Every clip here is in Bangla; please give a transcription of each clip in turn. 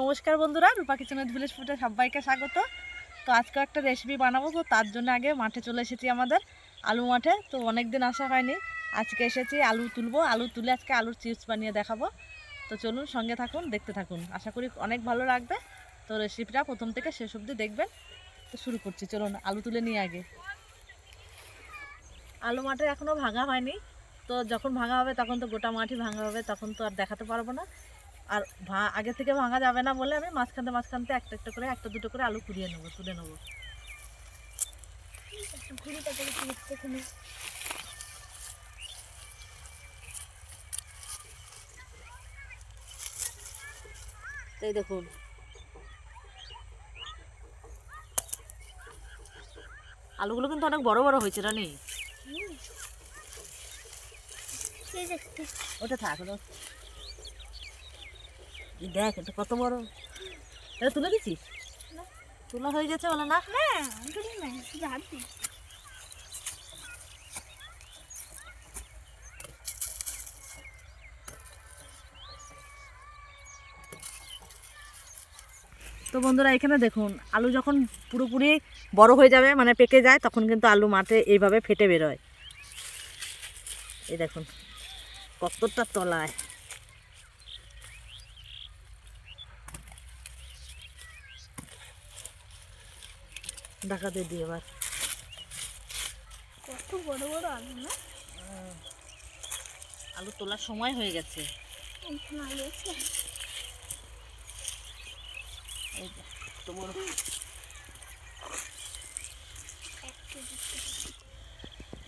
নমস্কার বন্ধুরা, রূপা কিচেনের ভিলেজ ফুটে সবাইকে স্বাগত। তো আজকে একটা রেসিপি বানাবো, তো তার জন্য আগে মাঠে চলে এসেছি আমাদের, আলু মাঠে। তো অনেক দিন আসা হয়নি, আজকে এসেছি আলু তুলবো। আলু তুলে আজকে আলুর চিপস বানিয়ে দেখাবো। তো চলুন সঙ্গে থাকুন, দেখতে থাকুন। আশা করি অনেক ভালো লাগবে। তো রেসিপিটা প্রথম থেকে শেষ অবধি দেখবেন। তো শুরু করছি, চলুন আলু তুলে নিয়ে আগে। আলু মাঠে এখনও ভাঙা হয়নি। তো যখন ভাঙা হবে তখন তো গোটা মাঠই ভাঙা হবে, তখন তো আর দেখাতে পারব না। আর ভা আগে থেকে ভাঙা যাবে না বলে আমি মাঝখানতে মাঝখানতে একটা একটা করে একটা দুটো করে আলু কুড়িয়ে নেব তুলে নেব। এই দেখুন। আলুগুলো কিন্তু অনেক বড় বড় হয়েছে রানি। ওটা থাক দেখ এটা কত বড়? এটা তুলে দিছিস? তোলা হয়ে গেছে বলে না? তো বন্ধুরা এখানে দেখুন আলু যখন পুরোপুরি বড় হয়ে যাবে মানে পেকে যায় তখন কিন্তু আলু মাঠে এইভাবে ফেটে বেরোয়। এই দেখুন কতটা তলায়। ডাকাতে দিই এবার। কত বড় বড় আলু না? আলু তোলার সময় হয়ে গেছে। বড়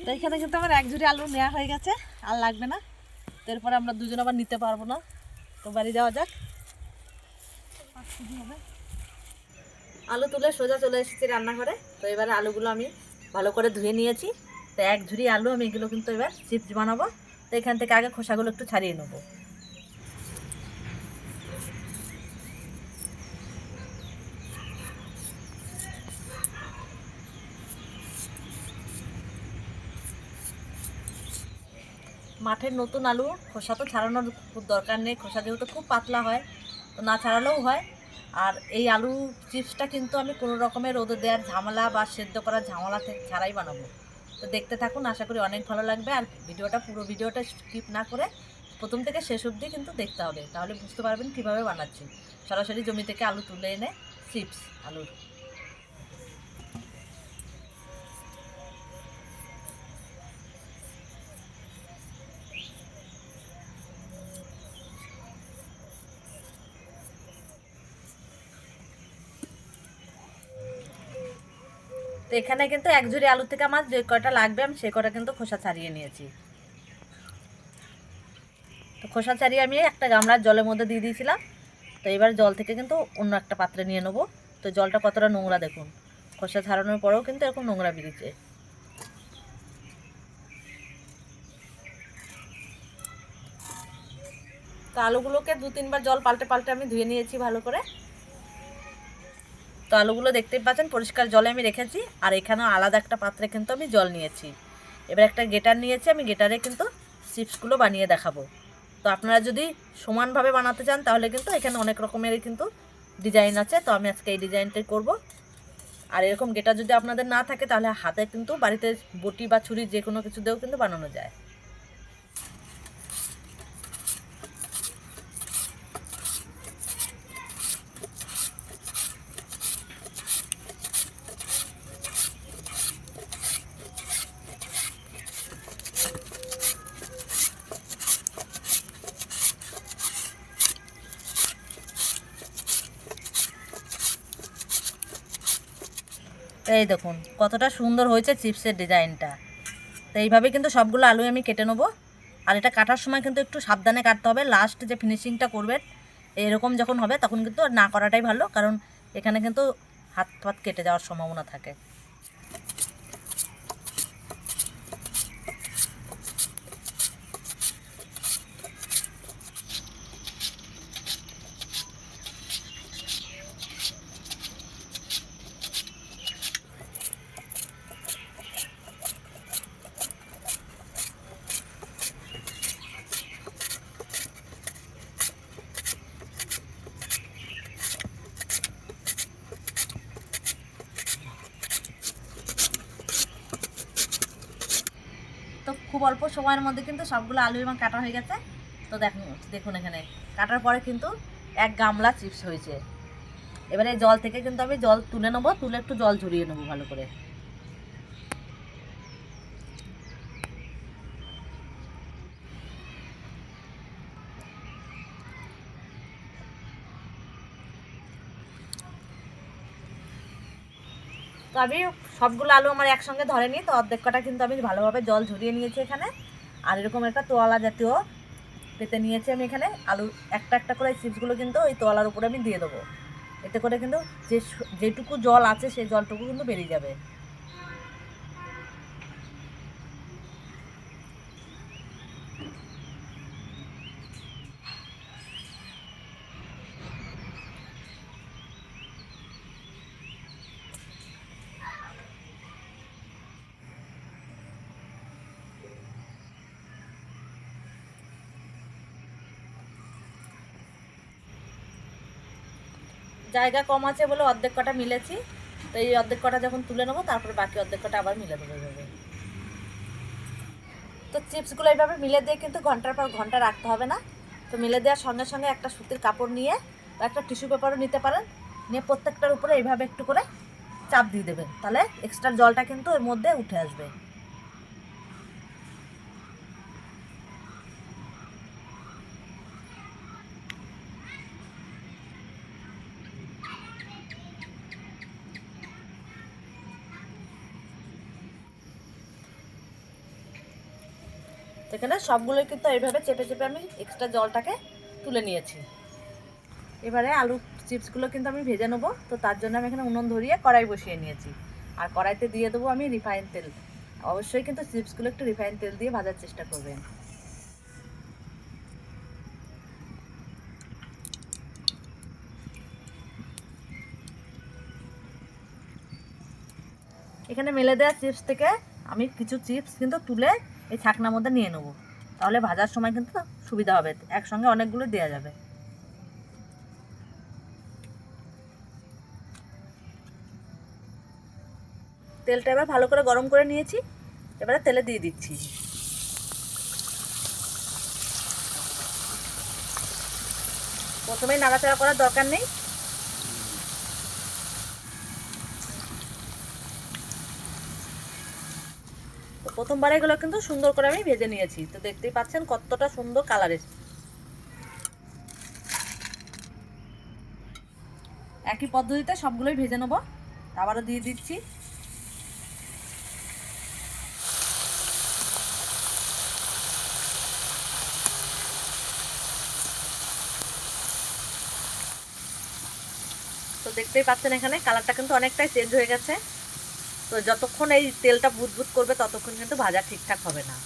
তো এখানে কিন্তু আমার এক ঝুড়ি আলু নেওয়া হয়ে গেছে আর লাগবে না। এরপরে আমরা দুজন আবার নিতে পারব না। তো বাড়ি যাওয়া যাক। আলু তুলে সোজা চলে এসেছি রান্নাঘরে। তো এবারে আলুগুলো আমি ভালো করে ধুয়ে নিয়েছি। তো এক ঝুড়ি আলু আমি এগুলো কিন্তু এবার চিপস বানাবো। তো এখান থেকে আগে খোসাগুলো একটু ছাড়িয়ে নেব। মাঠের নতুন আলু খোসা তো ছাড়ানোর দরকার নেই। খোসা যেহেতু খুব পাতলা হয়, তো না ছাড়ালেও হয়। আর এই আলু চিপসটা কিন্তু আমি কোনো রকমের রোদে দেওয়ার ঝামেলা বা সেদ্ধ করার ঝামেলা ছাড়াই বানাবো। তো দেখতে থাকুন, আশা করি অনেক ভালো লাগবে। আর ভিডিওটা, পুরো ভিডিওটা স্কিপ না করে প্রথম থেকে শেষ অবধি কিন্তু দেখতে হবে। তাহলে বুঝতে পারবেন কীভাবে বানাচ্ছি। সরাসরি জমি থেকে আলু তুলে এনে চিপস, আলুর। তো এখানে কিন্তু এক ঝুড়ি আলু থেকে আমার যে কটা লাগবে আমি সে কটা কিন্তু খোসা ছাড়িয়ে নিয়েছি। তো খোসা ছাড়িয়ে আমি একটা গামলার জলের মধ্যে দিয়ে দিয়েছিলাম। তো এবার জল থেকে কিন্তু অন্য একটা পাত্রে নিয়ে নেব। তো জলটা কতটা নোংরা দেখুন। খোসা ছাড়ানোর পরেও কিন্তু এরকম নোংরা বেরিয়েছে। তো আলুগুলোকে দু তিনবার জল পাল্টে পাল্টে আমি ধুয়ে নিয়েছি ভালো করে। আলুগুলো দেখতেই পাচ্ছেন, পরিষ্কার জলে আমি রেখেছি। আর এখানেও আলাদা একটা পাত্রে কিন্তু আমি জল নিয়েছি। এবার একটা গেটার নিয়েছি, আমি গেটারে কিন্তু চিপসগুলো বানিয়ে দেখাবো। তো আপনারা যদি সমানভাবে বানাতে চান, তাহলে কিন্তু এখানে অনেক রকমেরই কিন্তু ডিজাইন আছে। তো আমি আজকে এই ডিজাইনটাই করব। আর এরকম গেটার যদি আপনাদের না থাকে, তাহলে হাতে কিন্তু বাড়িতে বটি বা ছুরি যে কোনো কিছু দিয়েও কিন্তু বানানো যায়। এই দেখুন, কতটা সুন্দর হয়েছে চিপসের ডিজাইনটা। তো এইভাবে কিন্তু সবগুলো আলু আমি কেটে নেব। আর এটা কাটার সময় কিন্তু একটু সাবধানে কাটতে হবে। লাস্ট যে ফিনিশিংটা করবেন, এরকম যখন হবে, তখন কিন্তু না করাটাই ভালো। কারণ এখানে কিন্তু হাত ফাত কেটে যাওয়ার সম্ভাবনা থাকে। খুব অল্প সময়ের মধ্যে কিন্তু সবগুলো আলু এবং কাটা হয়ে গেছে। তো দেখুন দেখুন এখানে। কাটার পরে কিন্তু এক গামলা চিপস হয়েছে। এবারে জল থেকে কিন্তু আমি জল তুলে নেব, তুলে একটু জল ঝরিয়ে নেব ভালো করে। তো আমি সবগুলো আলু আমার একসঙ্গে ধরে নিই তো অর্ধেক কটা কিন্তু আমি ভালোভাবে জল ঝরিয়ে নিয়েছি এখানে। আর এরকম একটা তোয়ালা জাতীয় পেতে নিয়েছি আমি এখানে। আলু একটা একটা করে চিপসগুলো কিন্তু ওই তোয়ালার উপরে আমি দিয়ে দেবো। এতে করে কিন্তু যে যেটুকু জল আছে সেই জলটুকু কিন্তু বেরিয়ে যাবে। জায়গা কম আছে বলে অর্ধেক কটা মিলেছি। তো এই অর্ধেক কটা যখন তুলে নেব, তারপরে বাকি অর্ধেক কটা আবার মিলে দেবো এভাবে তো চিপসগুলো এইভাবে মিলে দিয়ে কিন্তু ঘণ্টার পর ঘণ্টা রাখতে হবে না। তো মিলে দেওয়ার সঙ্গে সঙ্গে একটা সুতির কাপড় নিয়ে বা একটা টিস্যু পেপারও নিতে পারেন। নিয়ে প্রত্যেকটার উপরে এইভাবে একটু করে চাপ দিয়ে দেবেন। তাহলে এক্সট্রা জলটা কিন্তু এর মধ্যে উঠে আসবে। তো এখানে সবগুলোই কিন্তু এইভাবে চেপে চেপে আমি এক্সট্রা জলটাকে তুলে নিয়েছি। এবারে আলু চিপসগুলো কিন্তু আমি ভেজে নেব, তো তার জন্য আমি এখানে উনুন ধরিয়ে কড়াই বসিয়ে নিয়েছি। আর কড়াইতে দিয়ে দেবো আমি রিফাইন তেল। অবশ্যই কিন্তু চিপসগুলো একটু রিফাইন তেল দিয়ে ভাজার চেষ্টা করবেন। এখানে মেলে দেওয়া চিপস থেকে আমি কিছু চিপস কিন্তু তুলে এই ছাকনার মধ্যে নিয়ে নেব। তাহলে ভাজার সময় কিন্তু সুবিধা হবে, একসঙ্গে অনেকগুলো দেওয়া যাবে। তেলটা এবার ভালো করে গরম করে নিয়েছি, এবারে তেলে দিয়ে দিচ্ছি। প্রথমেই নাড়াচাড়া করার দরকার নেই। প্রথমবার এগুলো কিন্তু সুন্দর করে আমি ভেজে নিয়েছি। তো দেখতেই পাচ্ছেন কতটা সুন্দর কালার একই পদ্ধতিতে সবগুলোই ভেজে নেব। আবারও দিয়ে দিচ্ছি। তো দেখতেই পাচ্ছেন এখানে কালারটা কিন্তু অনেকটাই চেঞ্জ হয়ে গেছে। তো যতক্ষণ এই তেলটা বুদবুদ করবে, ততক্ষণ কিন্তু ভাজা ঠিকঠাক হবে না।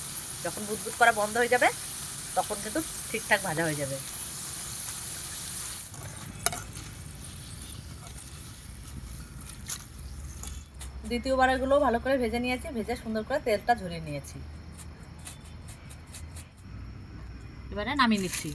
যখন বুদবুদ করা বন্ধ হয়ে যাবে, তখন কিন্তু ঠিকঠাক ভাজা হয়ে যাবে। দ্বিতীয়বার এগুলো ভালো করে ভেজে নিয়েছি, ভেজে সুন্দর করে তেলটা ঝরিয়ে নিয়েছি। এবারে নামিয়ে নিচ্ছি।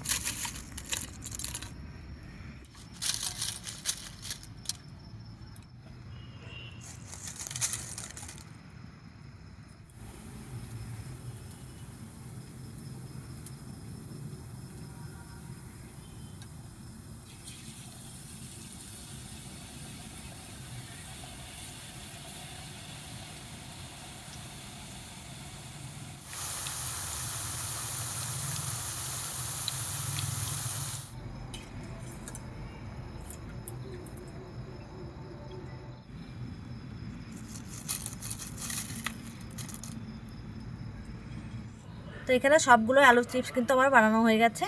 এখানে সবগুলো আলু চিপস কিন্তু আমার বানানো হয়ে গেছে।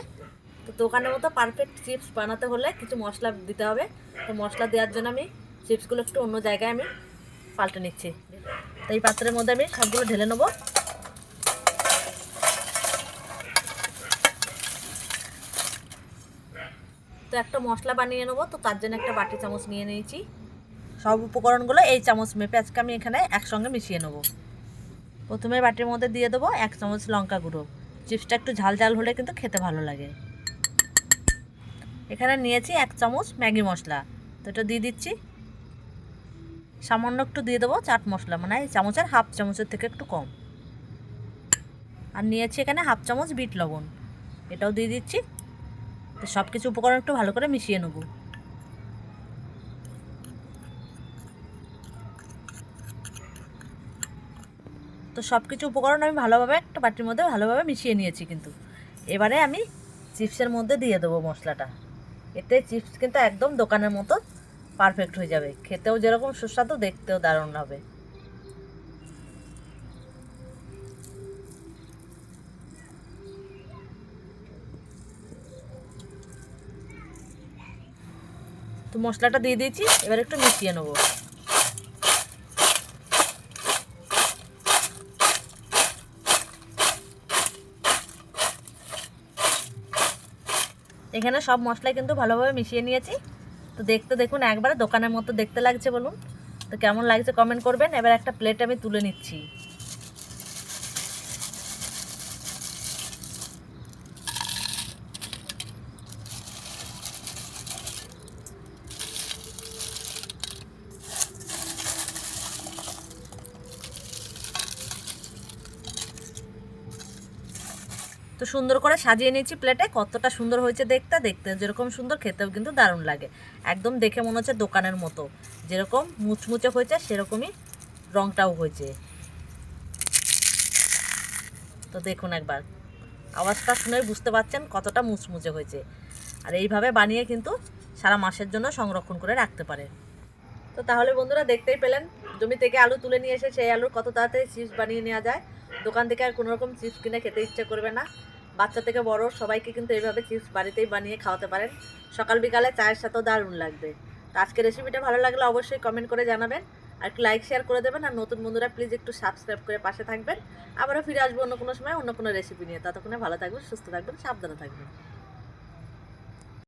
তো দোকানের মতো পারফেক্ট চিপস বানাতে হলে কিছু মশলা দিতে হবে। তো মশলা দেওয়ার জন্য আমি চিপসগুলো একটু অন্য জায়গায় আমি পাল্টে নিচ্ছি। তো এই পাত্রের মধ্যে আমি সবগুলো ঢেলে নেব। তো একটা মশলা বানিয়ে নেব, তো তার জন্য একটা বাটি চামচ নিয়ে নিয়েছি। সব উপকরণগুলো এই চামচ মেপে আজকে আমি এখানে একসঙ্গে মিশিয়ে নেব। প্রথমে বাটির মধ্যে দিয়ে দেবো এক চামচ লঙ্কা গুঁড়ো। চিপসটা একটু ঝাল ঝাল হলে কিন্তু খেতে ভালো লাগে। এখানে নিয়েছি এক চামচ ম্যাগি মশলা। তো এটা দিয়ে দিচ্ছি। সামান্য একটু দিয়ে দেবো চাট মশলা মানে এই চামচের হাফ চামচের থেকে একটু কম। আর নিয়েছি এখানে হাফ চামচ বিট লবণ। এটাও দিয়ে দিচ্ছি। তো সব কিছু উপকরণ একটু ভালো করে মিশিয়ে নেব। তো সব কিছু উপকরণ আমি ভালোভাবে, একটা বাটির মধ্যে ভালোভাবে মিশিয়ে নিয়েছি কিন্তু। এবারে আমি চিপসের মধ্যে দিয়ে দেবো মশলাটা। এতে চিপস কিন্তু একদম দোকানের মতো পারফেক্ট হয়ে যাবে। খেতেও যেরকম সুস্বাদু, দেখতেও দারুণ হবে। তো মশলাটা দিয়ে দিয়েছি, এবার একটু মিশিয়ে নেব। এখানে সব মশলাই কিন্তু ভালোভাবে মিশিয়ে নিয়েছি। তো দেখতে দেখুন, একবার দোকানের মতো দেখতে লাগছে বলুন। তো কেমন লাগছে কমেন্ট করবেন। এবার একটা প্লেট আমি তুলে নিচ্ছি। সুন্দর করে সাজিয়ে নিয়েছি প্লেটে কতটা সুন্দর হয়েছে দেখতে দেখতে যেরকম সুন্দর, খেতেও কিন্তু দারুণ লাগে। একদম দেখে মনে হচ্ছে দোকানের মতো। যেরকম মুচমুচে হয়েছে, সেরকমই রংটাও হয়েছে। তো দেখুন একবার। আওয়াজটা শুনে বুঝতে পারছেন কতটা মুচমুচে হয়েছে। আর এইভাবে বানিয়ে কিন্তু সারা মাসের জন্য সংরক্ষণ করে রাখতে পারে। তো তাহলে বন্ধুরা দেখতেই পেলেন, জমি থেকে আলু তুলে নিয়ে এসে সেই আলুর কত তাড়াতাড়ি চিপস বানিয়ে নেওয়া যায়। দোকান থেকে আর কোনো রকম চিপস কিনে খেতে ইচ্ছে করবে না। বাচ্চা থেকে বড়, সবাইকে কিন্তু এইভাবে চিপস বাড়িতেই বানিয়ে খাওয়াতে পারেন। সকাল বিকালে চায়ের সাথেও দারুণ লাগবে। তো আজকে রেসিপিটা ভালো লাগলে অবশ্যই কমেন্ট করে জানাবেন। আর একটু লাইক শেয়ার করে দেবেন। আর নতুন বন্ধুরা প্লিজ একটু সাবস্ক্রাইব করে পাশে থাকবেন। আবারও ফিরে আসব অন্য কোনো সময় অন্য কোনো রেসিপি নিয়ে। ততক্ষণে ভালো থাকবেন, সুস্থ থাকবেন, সাবধানে থাকবেন।